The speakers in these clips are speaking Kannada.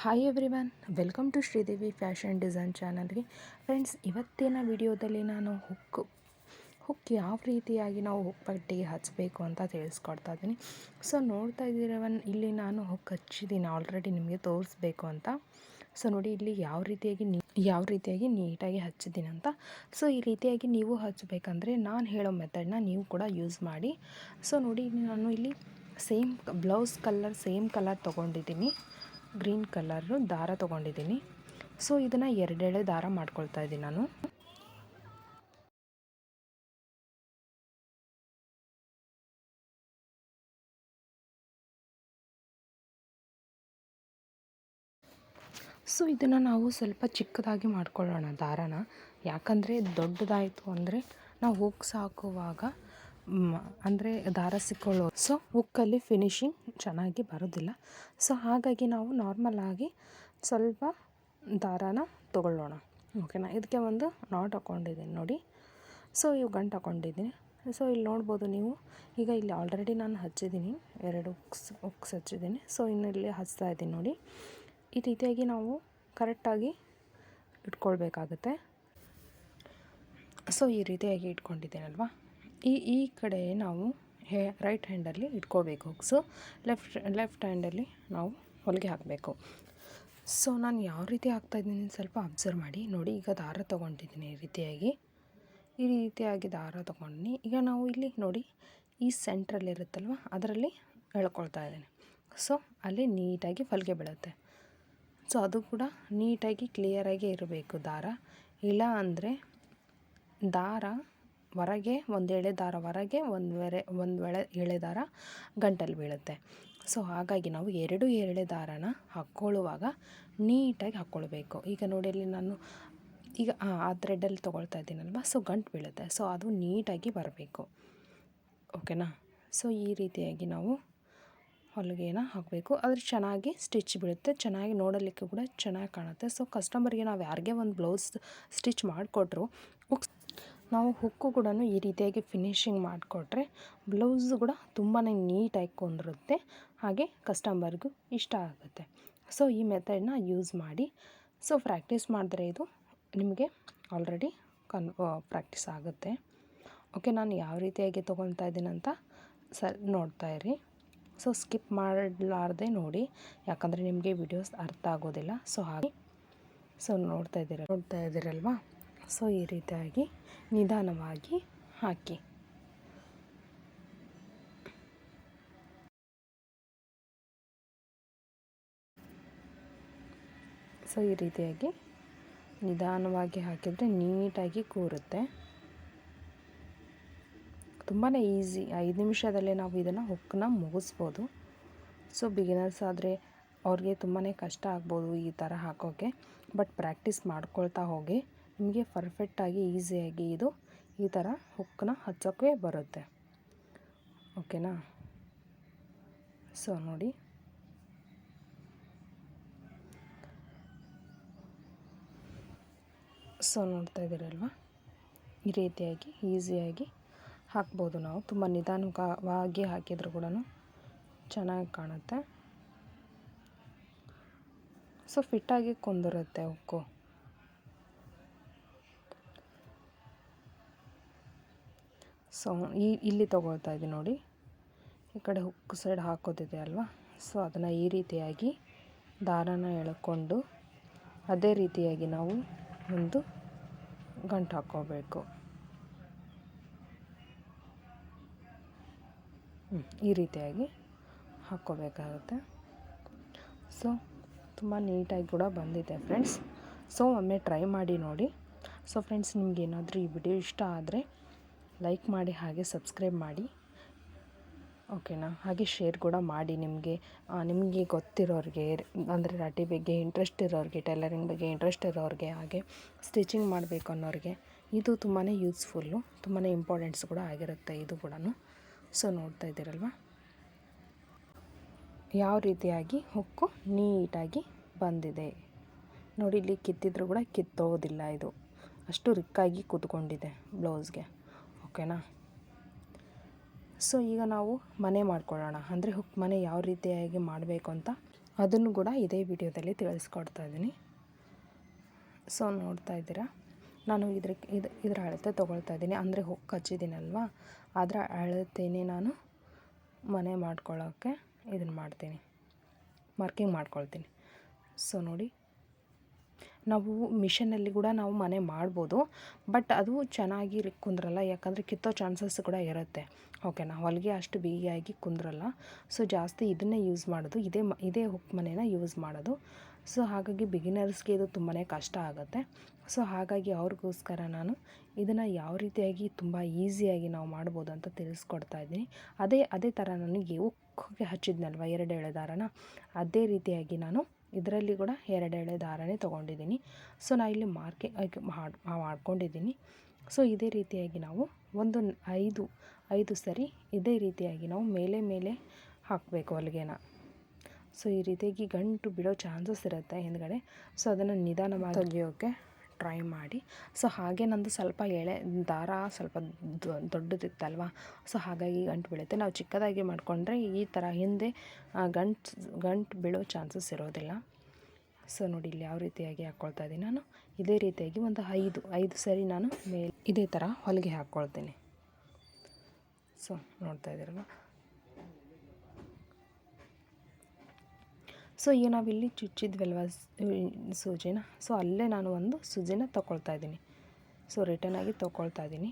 Hi everyone welcome to Sridevi fashion design ಚಾನಲ್ಗೆ ಫ್ರೆಂಡ್ಸ್ ಇವತ್ತಿನ ವಿಡಿಯೋದಲ್ಲಿ ನಾನು ಹುಕ್ ಹುಕ್ ಯಾವ ರೀತಿಯಾಗಿ ನಾವು ಹುಕ್ ಪಟ್ಟಿಗೆ ಹಚ್ಚಬೇಕು ಅಂತ ತಿಳಿಸ್ಕೊಡ್ತಾ ಇದ್ದೀನಿ. ಸೊ ನೋಡ್ತಾ ಇದ್ದೀರವನ್, ಇಲ್ಲಿ ನಾನು ಹುಕ್ ಹಚ್ಚಿದ್ದೀನಿ ಆಲ್ರೆಡಿ ನಿಮಗೆ ತೋರಿಸ್ಬೇಕು ಅಂತ. ಸೊ ನೋಡಿ, ಇಲ್ಲಿ ಯಾವ ರೀತಿಯಾಗಿ ನೀ, ಯಾವ ರೀತಿಯಾಗಿ ನೀಟಾಗಿ ಹಚ್ಚಿದ್ದೀನಿ ಅಂತ. ಸೊ ಈ ರೀತಿಯಾಗಿ ನೀವು ಹಚ್ಚಬೇಕಂದ್ರೆ ನಾನು ಹೇಳೋ ಮೆಥಡ್ನ ನೀವು ಕೂಡ ಯೂಸ್ ಮಾಡಿ. ಸೊ ನೋಡಿ, ನಾನು ಇಲ್ಲಿ same blouse colour same colour ತೊಗೊಂಡಿದ್ದೀನಿ. ಗ್ರೀನ್ ಕಲರು ದಾರ ತೊಗೊಂಡಿದ್ದೀನಿ. ಸೊ, ಇದನ್ನು ಎರಡೆಳೆ ದಾರ ಮಾಡ್ಕೊಳ್ತಾ ಇದ್ದೀನಿ ನಾನು. ಸೊ, ಇದನ್ನು ನಾವು ಸ್ವಲ್ಪ ಚಿಕ್ಕದಾಗಿ ಮಾಡ್ಕೊಳ್ಳೋಣ ದಾರನ. ಯಾಕಂದರೆ ದೊಡ್ಡದಾಯಿತು ಅಂದರೆ ನಾವು ಹೋಗಿ ಹಾಕುವಾಗ ಅಂದರೆ ದಾರ ಸಿಕ್ಕೊಳ್ಳೋ, ಸೊ ಹುಕ್ಕಲ್ಲಿ ಫಿನಿಶಿಂಗ್ ಚೆನ್ನಾಗಿ ಬರೋದಿಲ್ಲ. ಸೊ ಹಾಗಾಗಿ ನಾವು ನಾರ್ಮಲಾಗಿ ಸ್ವಲ್ಪ ದಾರಾನ ತೊಗೊಳ್ಳೋಣ. ಓಕೆನಾ ಇದಕ್ಕೆ ಒಂದು ನಾಟ್ ಹಾಕ್ಕೊಂಡಿದ್ದೀನಿ ನೋಡಿ. ಸೊ ಇವು ಗಂಟು ಹಾಕ್ಕೊಂಡಿದ್ದೀನಿ ಸೊ ಇಲ್ಲಿ ನೋಡ್ಬೋದು ನೀವು, ಈಗ ಇಲ್ಲಿ ಆಲ್ರೆಡಿ ನಾನು ಹಚ್ಚಿದ್ದೀನಿ ಎರಡು ಉಕ್ಸ್ ಉಕ್ಸ್ ಹಚ್ಚಿದ್ದೀನಿ ಸೊ ಇನ್ನು ಇಲ್ಲಿ ಹಚ್ತಾ ಇದ್ದೀನಿ ನೋಡಿ. ಈ ರೀತಿಯಾಗಿ ನಾವು ಕರೆಕ್ಟಾಗಿ ಇಟ್ಕೊಳ್ಬೇಕಾಗತ್ತೆ. ಸೊ ಈ ರೀತಿಯಾಗಿ ಇಟ್ಕೊಂಡಿದ್ದೀನಲ್ವಾ? ಈ ಈ ಕಡೆ ನಾವು ಹೇ ರೈಟ್ ಹ್ಯಾಂಡಲ್ಲಿ ಇಟ್ಕೋಬೇಕು. ಹುಕ್ಸು ಲೆಫ್ಟ್ ಲೆಫ್ಟ್ ಹ್ಯಾಂಡಲ್ಲಿ ನಾವು ಹೊಲಿಗೆ ಹಾಕಬೇಕು. ಸೊ ನಾನು ಯಾವ ರೀತಿ ಹಾಕ್ತಾಯಿದ್ದೀನಿ ಸ್ವಲ್ಪ ಅಬ್ಸರ್ವ್ ಮಾಡಿ. ನೋಡಿ, ಈಗ ದಾರ ತೊಗೊಂಡಿದ್ದೀನಿ ಈ ರೀತಿಯಾಗಿ. ಈ ರೀತಿಯಾಗಿ ದಾರ ತೊಗೊಂಡಿ ಈಗ ನಾವು ಇಲ್ಲಿ ನೋಡಿ, ಈ ಸೆಂಟ್ರಲ್ಲಿ ಇರುತ್ತಲ್ವ, ಅದರಲ್ಲಿ ಎಳ್ಕೊಳ್ತಾ ಇದ್ದೀನಿ. ಸೊ ಅಲ್ಲಿ ನೀಟಾಗಿ ಹೊಲಿಗೆ ಬೀಳುತ್ತೆ. ಸೊ ಅದು ಕೂಡ ನೀಟಾಗಿ ಕ್ಲಿಯರಾಗಿ ಇರಬೇಕು ದಾರ. ಇಲ್ಲ ಅಂದರೆ ದಾರ ಹೊರಗೆ ಒಂದು ಎಳೆ ದಾರ ಹೊರಗೆ ಒಂದು ವೆರೆ, ಒಂದು ಎಳೆ ಎಳೆ ದಾರ ಗಂಟಲ್ಲಿ ಬೀಳುತ್ತೆ. ಸೊ, ಹಾಗಾಗಿ ನಾವು ಎರಡು ಎಳೆ ದಾರನ ಹಾಕ್ಕೊಳ್ಳುವಾಗ ನೀಟಾಗಿ ಹಾಕ್ಕೊಳ್ಬೇಕು. ಈಗ ನೋಡಿ ಅಲ್ಲಿ ನಾನು ಈಗ, ಆ ಥ್ರೆಡ್ಡಲ್ಲಿ ತೊಗೊಳ್ತಾ ಇದ್ದೀನಲ್ವ? ಸೊ, ಗಂಟು ಬೀಳುತ್ತೆ. ಸೊ, ಅದು ನೀಟಾಗಿ ಬರಬೇಕು. ಓಕೆನಾ? ಸೊ, ಈ ರೀತಿಯಾಗಿ ನಾವು ಹೊಲಿಗೆನ ಹಾಕಬೇಕು. ಅದ್ರ ಚೆನ್ನಾಗಿ ಸ್ಟಿಚ್ ಬೀಳುತ್ತೆ. ಚೆನ್ನಾಗಿ ನೋಡಲಿಕ್ಕೆ ಕೂಡ ಚೆನ್ನಾಗಿ ಕಾಣುತ್ತೆ. ಸೊ ಕಸ್ಟಮರ್ಗೆ ನಾವು ಯಾರಿಗೆ ಒಂದು ಬ್ಲೌಸ್ ಸ್ಟಿಚ್ ಮಾಡಿಕೊಟ್ರು ನಾವು ಹುಕ್ಕು ಕೂಡ ಈ ರೀತಿಯಾಗಿ ಫಿನಿಶಿಂಗ್ ಮಾಡಿಕೊಟ್ರೆ ಬ್ಲೌಸು ಕೂಡ ತುಂಬಾ ನೀಟಾಗಿ ಕೊಂಡಿರುತ್ತೆ ಹಾಗೆ ಕಸ್ಟಮರ್ಗೂ ಇಷ್ಟ ಆಗುತ್ತೆ. ಸೊ ಈ ಮೆಥಡನ್ನ ಯೂಸ್ ಮಾಡಿ. ಸೊ ಪ್ರಾಕ್ಟೀಸ್ ಮಾಡಿದ್ರೆ ಇದು ನಿಮಗೆ ಆಲ್ರೆಡಿ ಕನ್ ಪ್ರಾಕ್ಟೀಸ್ ಆಗುತ್ತೆ. ಓಕೆ ನಾನು ಯಾವ ರೀತಿಯಾಗಿ ತೊಗೊಳ್ತಾ ಇದ್ದೀನಂತ ಸ ನೋಡ್ತಾ ಇರಿ. ಸೊ ಸ್ಕಿಪ್ ಮಾಡಲಾರ್ದೆ ನೋಡಿ, ಯಾಕಂದರೆ ನಿಮಗೆ ವಿಡಿಯೋಸ್ ಅರ್ಥ ಆಗೋದಿಲ್ಲ. ಸೊ ಹಾಗೆ. ಸೊ ನೋಡ್ತಾ ಇದ್ದೀರ, ನೋಡ್ತಾ ಇದ್ದೀರಲ್ವಾ? ಸೊ ಈ ರೀತಿಯಾಗಿ ನಿಧಾನವಾಗಿ ಹಾಕಿ. ಸೊ ಈ ರೀತಿಯಾಗಿ ನಿಧಾನವಾಗಿ ಹಾಕಿದರೆ ನೀಟಾಗಿ ಕೂರುತ್ತೆ. ತುಂಬಾ ಈಸಿ. ಐದು ನಿಮಿಷದಲ್ಲೇ ನಾವು ಇದನ್ನು ಹುಕ್ಕನ್ನ ಮುಗಿಸ್ಬೋದು. ಸೊ ಬಿಗಿನರ್ಸ್ ಆದರೆ ಅವ್ರಿಗೆ ತುಂಬಾ ಕಷ್ಟ ಆಗ್ಬೋದು ಈ ಥರ ಹಾಕೋಕ್ಕೆ ಬಟ್ ಪ್ರಾಕ್ಟೀಸ್ ಮಾಡ್ಕೊಳ್ತಾ ಹೋಗಿ. ನಿಮಗೆ ಪರ್ಫೆಕ್ಟಾಗಿ ಈಸಿಯಾಗಿ ಇದು ಈ ಥರ ಹುಕ್ಕನ್ನ ಹಚ್ಚೋಕ್ಕೆ ಬರುತ್ತೆ. ಓಕೆನಾ ಸೊ ನೋಡಿ. ಸೊ ನೋಡ್ತಾ ಇದ್ದೀರಲ್ವಾ? ಈ ರೀತಿಯಾಗಿ ಈಸಿಯಾಗಿ ಹಾಕ್ಬೋದು ನಾವು. ತುಂಬ ನಿಧಾನವಾಗಿ ಹಾಕಿದರೂ ಕೂಡ ಚೆನ್ನಾಗಿ ಕಾಣುತ್ತೆ. ಸೊ ಫಿಟ್ಟಾಗಿ ಕೊಂದಿರುತ್ತೆ ಉಕ್ಕು. ಸೊ ಈ, ಇಲ್ಲಿ ತೊಗೊಳ್ತಾ ಇದ್ದೀನಿ ನೋಡಿ. ಈ ಕಡೆ ಹುಕ್ ಸೈಡ್ ಹಾಕೋದಿದೆ ಅಲ್ವಾ? ಸೊ ಅದನ್ನು ಈ ರೀತಿಯಾಗಿ ದಾರನ ಎಳ್ಕೊಂಡು ಅದೇ ರೀತಿಯಾಗಿ ನಾವು ಒಂದು ಗಂಟು ಹಾಕ್ಕೋಬೇಕು ಈ ರೀತಿಯಾಗಿ ಹಾಕ್ಕೋಬೇಕಾಗುತ್ತೆ ಸೊ ತುಂಬ ನೀಟಾಗಿ ಕೂಡ ಬಂದಿದೆ ಫ್ರೆಂಡ್ಸ್ ಸೊ ಒಮ್ಮೆ ಟ್ರೈ ಮಾಡಿ ನೋಡಿ. ಸೊ ಫ್ರೆಂಡ್ಸ್ ನಿಮ್ಗೆ ಏನಾದರೂ ಈ ವಿಡಿಯೋ ಇಷ್ಟ ಆದರೆ ಲೈಕ್ ಮಾಡಿ ಹಾಗೆ ಸಬ್ಸ್ಕ್ರೈಬ್ ಮಾಡಿ. ಓಕೆನಾ? ಹಾಗೆ ಶೇರ್ ಕೂಡ ಮಾಡಿ ನಿಮಗೆ. ನಿಮಗೆ ಗೊತ್ತಿರೋರಿಗೆ, ಅಂದರೆ ರಾಟಿ ಬಗ್ಗೆ ಇಂಟ್ರೆಸ್ಟ್ ಇರೋರಿಗೆ ಟೈಲರಿಂಗ್ ಬಗ್ಗೆ ಇಂಟ್ರೆಸ್ಟ್ ಇರೋರಿಗೆ ಹಾಗೆ ಸ್ಟಿಚಿಂಗ್ ಮಾಡಬೇಕು ಅನ್ನೋರಿಗೆ ಇದು ತುಂಬಾ ಯೂಸ್ಫುಲ್ಲು ತುಂಬಾ ಇಂಪಾರ್ಟೆಂಟ್ಸ್ ಕೂಡ ಆಗಿರುತ್ತೆ ಇದು ಕೂಡ ಸೊ ನೋಡ್ತಾ ಇದ್ದೀರಲ್ವ? ಯಾವ ರೀತಿಯಾಗಿ ಹುಕ್ಕು ನೀಟಾಗಿ ಬಂದಿದೆ. ನೋಡಿ, ಇಲ್ಲಿ ಕಿತ್ತಿದ್ರು ಕೂಡ ಕಿತ್ತೋದಿಲ್ಲ ಇದು. ಅಷ್ಟು ರಿಕ್ಕಾಗಿ ಕೂತ್ಕೊಂಡಿದೆ ಬ್ಲೌಸ್ಗೆ ಓಕೆನಾ? ಸೊ, ಈಗ ನಾವು ಮನೆ ಮಾಡ್ಕೊಳ್ಳೋಣ. ಅಂದರೆ ಹುಕ್ ಮನೆ ಯಾವ ರೀತಿಯಾಗಿ ಮಾಡಬೇಕು ಅಂತ ಅದನ್ನು ಕೂಡ ಇದೇ ವಿಡಿಯೋದಲ್ಲಿ ತಿಳಿಸ್ಕೊಡ್ತಾ ಇದ್ದೀನಿ. ಸೊ, ನೋಡ್ತಾ ಇದ್ದೀರಾ? ನಾನು ಇದ್ರ, ಇದು, ಇದರ ಅಳತೆ ತೊಗೊಳ್ತಾ ಇದ್ದೀನಿ. ಅಂದರೆ ಹುಕ್ ಹಚ್ಚಿದ್ದೀನಲ್ವಾ? ಅದರ ಅಳತೆನೇ ನಾನು ಮನೆ ಮಾಡ್ಕೊಳ್ಳೋಕ್ಕೆ ಇದನ್ನು ಮಾಡ್ತೀನಿ. ಮಾರ್ಕಿಂಗ್ ಮಾಡ್ಕೊಳ್ತೀನಿ. ಸೊ, ನೋಡಿ. ನಾವು ಮಿಷನಲ್ಲಿ ಕೂಡ ನಾವು ಮನೆ ಮಾಡ್ಬೋದು, ಬಟ್ ಅದು ಚೆನ್ನಾಗಿ ಕುಂದ್ರಲ್ಲ, ಯಾಕಂದರೆ ಕಿತ್ತೋ ಚಾನ್ಸಸ್ ಕೂಡ ಇರುತ್ತೆ. ಓಕೆನಾ ಹೊಲಿಗೆ ಅಷ್ಟು ಬಿಗಿಯಾಗಿ ಕುಂದ್ರಲ್ಲ, ಸೊ ಜಾಸ್ತಿ ಇದನ್ನೇ ಯೂಸ್ ಮಾಡೋದು, ಇದೇ ಮ, ಇದೇ ಹುಕ್ ಮನೆನ ಯೂಸ್ ಮಾಡೋದು. ಸೊ ಹಾಗಾಗಿ ಬಿಗಿನರ್ಸ್ಗೆ ಇದು ತುಂಬಾ ಕಷ್ಟ ಆಗುತ್ತೆ. ಸೊ ಹಾಗಾಗಿ ಅವ್ರಿಗೋಸ್ಕರ ನಾನು ಇದನ್ನು ಯಾವ ರೀತಿಯಾಗಿ ತುಂಬ ಈಸಿಯಾಗಿ ನಾವು ಮಾಡ್ಬೋದು ಅಂತ ತಿಳಿಸ್ಕೊಡ್ತಾ ಇದ್ದೀನಿ. ಅದೇ ಅದೇ ಥರ ನನಗೆ ಉಕ್ಕಿಗೆ ಹಚ್ಚಿದ್ನಲ್ವ ಎರಡು ಎಳೆ ದಾರನ, ಅದೇ ರೀತಿಯಾಗಿ ನಾನು ಇದರಲ್ಲಿ ಕೂಡ ಎರಡೆರಡು ದಾರನೇ ತೊಗೊಂಡಿದ್ದೀನಿ. ಸೊ ನಾ ಇಲ್ಲಿ ಮಾರ್ಕೆ ಮಾಡ್ಕೊಂಡಿದ್ದೀನಿ. ಸೊ ಇದೇ ರೀತಿಯಾಗಿ ನಾವು ಒಂದು ಐದು ಐದು ಸರಿ ಇದೇ ರೀತಿಯಾಗಿ ನಾವು ಮೇಲೆ ಮೇಲೆ ಹಾಕಬೇಕು ಹೊಲಿಗೆನ. ಸೊ ಈ ರೀತಿಯಾಗಿ ಗಂಟು ಬಿಡೋ ಚಾನ್ಸಸ್ ಇರುತ್ತೆ ಹಿಂದ್ಗಡೆ. ಸೊ ಅದನ್ನು ನಿಧಾನವಾಗಿ ತೆಗಿಯೋಕ್ಕೆ ಟ್ರೈ ಮಾಡಿ. ಸೊ ಹಾಗೆ ನಂದು ಸ್ವಲ್ಪ ಎಳೆ ದಾರ ಸ್ವಲ್ಪ ದೊಡ್ಡದಿತ್ತಲ್ವ? ಸೊ ಹಾಗಾಗಿ ಗಂಟು ಬೀಳುತ್ತೆ. ನಾವು ಚಿಕ್ಕದಾಗಿ ಮಾಡಿಕೊಂಡ್ರೆ ಈ ಥರ ಹಿಂದೆ ಗಂಟು ಗಂಟು ಬೀಳೋ ಚಾನ್ಸಸ್ ಇರೋದಿಲ್ಲ. ಸೊ ನೋಡಿ ಇಲ್ಲಿ ಯಾವ ರೀತಿಯಾಗಿ ಹಾಕ್ಕೊಳ್ತಾ ಇದ್ದೀನಿ ನಾನು. ಇದೇ ರೀತಿಯಾಗಿ ಒಂದು ಐದು ಐದು ಸರಿ ನಾನು ಮೇಲೆ ಇದೇ ಥರ ಹೊಲಿಗೆ ಹಾಕ್ಕೊಳ್ತೀನಿ ಸೊ ನೋಡ್ತಾ ಇದ್ದೀರಲ್ಲ ಸೊ ಈಗ ನಾವಿಲ್ಲಿ ಚುಚ್ಚಿದ್ವಲ್ವ ಸೂಜಿನ? ಸೊ ಅಲ್ಲೇ ನಾನು ಒಂದು ಸೂಜಿನ ತೊಗೊಳ್ತಾ ಇದ್ದೀನಿ. ಸೊ ರಿಟರ್ನಾಗಿ ತೊಗೊಳ್ತಾ ಇದ್ದೀನಿ.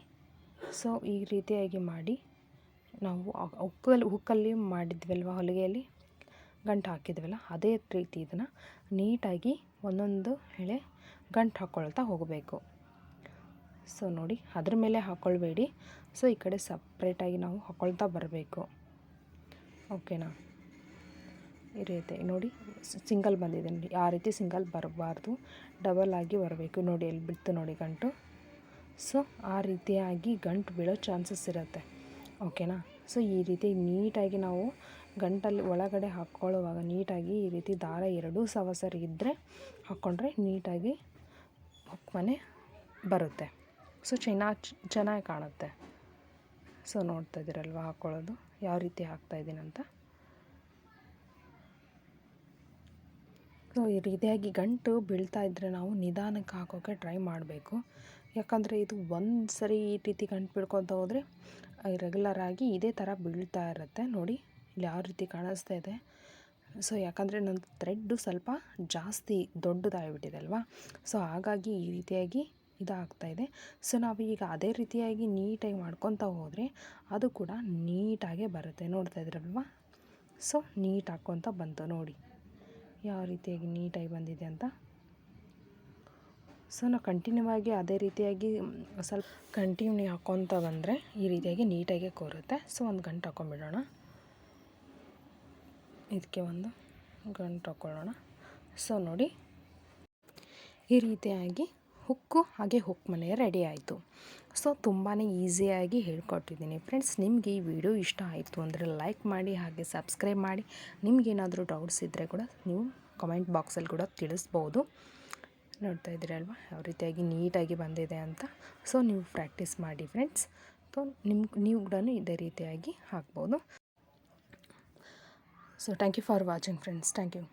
ಸೊ ಈ ರೀತಿಯಾಗಿ ಮಾಡಿ ನಾವು ಉಕ್ಕಲ್ಲಿ ಉಕ್ಕಲ್ಲಿ ಮಾಡಿದ್ವಲ್ವ ಹೊಲಿಗೆಯಲ್ಲಿ? ಗಂಟು ಹಾಕಿದ್ವಲ್ಲ, ಅದೇ ರೀತಿ ಇದನ್ನು ನೀಟಾಗಿ ಒಂದೊಂದು ಎಳೆ ಗಂಟು ಹಾಕ್ಕೊಳ್ತಾ ಹೋಗಬೇಕು. ಸೊ ನೋಡಿ, ಅದ್ರ ಮೇಲೆ ಹಾಕ್ಕೊಳ್ಬೇಡಿ ಸೊ ಈ ಕಡೆ ಸಪ್ರೇಟಾಗಿ ನಾವು ಹಾಕ್ಕೊಳ್ತಾ ಬರಬೇಕು. ಓಕೆನಾ ಈ ರೀತಿ ನೋಡಿ ಸಿಂಗಲ್ ಬಂದಿದೆ. ನೋಡಿ, ಆ ರೀತಿ ಸಿಂಗಲ್ ಬರಬಾರ್ದು. ಡಬಲ್ ಆಗಿ ಬರಬೇಕು. ನೋಡಿ, ಎಲ್ಲಿ ಬಿಡ್ತು ನೋಡಿ ಗಂಟು. ಸೊ, ಆ ರೀತಿಯಾಗಿ ಗಂಟು ಬೀಳೋ ಚಾನ್ಸಸ್ ಇರುತ್ತೆ. ಓಕೆನಾ? ಸೊ, ಈ ರೀತಿ ನೀಟಾಗಿ ನಾವು ಗಂಟಲ್ಲಿ ಒಳಗಡೆ ಹಾಕ್ಕೊಳ್ಳುವಾಗ ನೀಟಾಗಿ ಈ ರೀತಿ ದಾರ ಎರಡೂ ಸವಸರಿ ಇದ್ದರೆ ಹಾಕ್ಕೊಂಡ್ರೆ ನೀಟಾಗಿ ಮನೆ ಬರುತ್ತೆ. ಸೊ, ಚೆನ್ನಾಗಿ ಚೆನ್ನಾಗಿ ಕಾಣುತ್ತೆ. ಸೊ, ನೋಡ್ತಾ ಇದ್ದೀರಲ್ವ ಹಾಕ್ಕೊಳ್ಳೋದು? ಯಾವ ರೀತಿ ಹಾಕ್ತಾಯಿದ್ದೀನಂತ ಸೊ ಈ ರೀತಿಯಾಗಿ ಗಂಟು ಬೀಳ್ತಾ ಇದ್ದರೆ ನಾವು ನಿಧಾನಕ್ಕೆ ಹಾಕೋಕ್ಕೆ ಟ್ರೈ ಮಾಡಬೇಕು. ಯಾಕಂದರೆ ಇದು ಒಂದು ಸರಿ ಈ ರೀತಿ ಗಂಟು ಬೀಳ್ಕೊತ ಹೋದರೆ ರೆಗ್ಯುಲರಾಗಿ ಇದೇ ಥರ ಬೀಳ್ತಾ ಇರುತ್ತೆ. ನೋಡಿ, ಇಲ್ಲಿ ಯಾವ ರೀತಿ ಕಾಣಿಸ್ತಾ ಇದೆ. ಸೊ ಯಾಕಂದರೆ ನನ್ನ ಥ್ರೆಡ್ಡು ಸ್ವಲ್ಪ ಜಾಸ್ತಿ ದೊಡ್ಡದಾಗಿಬಿಟ್ಟಿದೆ ಅಲ್ವಾ? ಸೊ ಹಾಗಾಗಿ ಈ ರೀತಿಯಾಗಿ ಇದಾಗ್ತಾ ಇದೆ. ಸೊ ನಾವು ಈಗ ಅದೇ ರೀತಿಯಾಗಿ ನೀಟಾಗಿ ಮಾಡ್ಕೊತ ಹೋದರೆ ಅದು ಕೂಡ ನೀಟಾಗೇ ಬರುತ್ತೆ. ನೋಡ್ತಾ ಇದ್ರಲ್ವಾ? ಸೊ ನೀಟ್ ಹಾಕ್ಕೊತ ಬಂತು ನೋಡಿ. ಯಾವ ರೀತಿಯಾಗಿ ನೀಟಾಗಿ ಬಂದಿದೆ ಅಂತ? ಸೊ ನಾವು ಕಂಟಿನ್ಯೂ ಆಗಿ ಅದೇ ರೀತಿಯಾಗಿ ಸ್ವಲ್ಪ ಕಂಟಿನ್ಯೂ ಹಾಕ್ಕೊತ ಬಂದರೆ ಈ ರೀತಿಯಾಗಿ ನೀಟಾಗಿ ಕೋರುತ್ತೆ. ಸೊ ಒಂದು ಗಂಟು ಹಾಕ್ಕೊಂಬಿಡೋಣ ಇದಕ್ಕೆ ಒಂದು ಗಂಟು ಹಾಕ್ಕೊಳ್ಳೋಣ ಸೊ ನೋಡಿ. ಈ ರೀತಿಯಾಗಿ ಹುಕ್ಕು ಹಾಗೆ ಹುಕ್ ಮನೆ ರೆಡಿ ಆಯಿತು. ಸೊ ತುಂಬಾ ಈಸಿಯಾಗಿ ಹೇಳ್ಕೊಟ್ಟಿದ್ದೀನಿ. ಫ್ರೆಂಡ್ಸ್, ನಿಮಗೆ ಈ ವಿಡಿಯೋ ಇಷ್ಟ ಆಯಿತು ಅಂದರೆ ಲೈಕ್ ಮಾಡಿ ಹಾಗೆ ಸಬ್ಸ್ಕ್ರೈಬ್ ಮಾಡಿ. ನಿಮಗೇನಾದರೂ ಡೌಟ್ಸ್ ಇದ್ದರೆ ಕೂಡ ನೀವು ಕಮೆಂಟ್ ಬಾಕ್ಸಲ್ಲಿ ಕೂಡ ತಿಳಿಸ್ಬೋದು. ನೋಡ್ತಾ ಇದ್ದೀರಲ್ವ ಯಾವ ರೀತಿಯಾಗಿ ನೀಟಾಗಿ ಬಂದಿದೆ ಅಂತ. ಸೊ, ನೀವು ಪ್ರಾಕ್ಟೀಸ್ ಮಾಡಿ ಫ್ರೆಂಡ್ಸ್. ಸೊ ನಿಮ್ಮ ನೀವು ಕೂಡ ಇದೇ ರೀತಿಯಾಗಿ ಹಾಕ್ಬೋದು. So, thank you for watching friends. Thank you.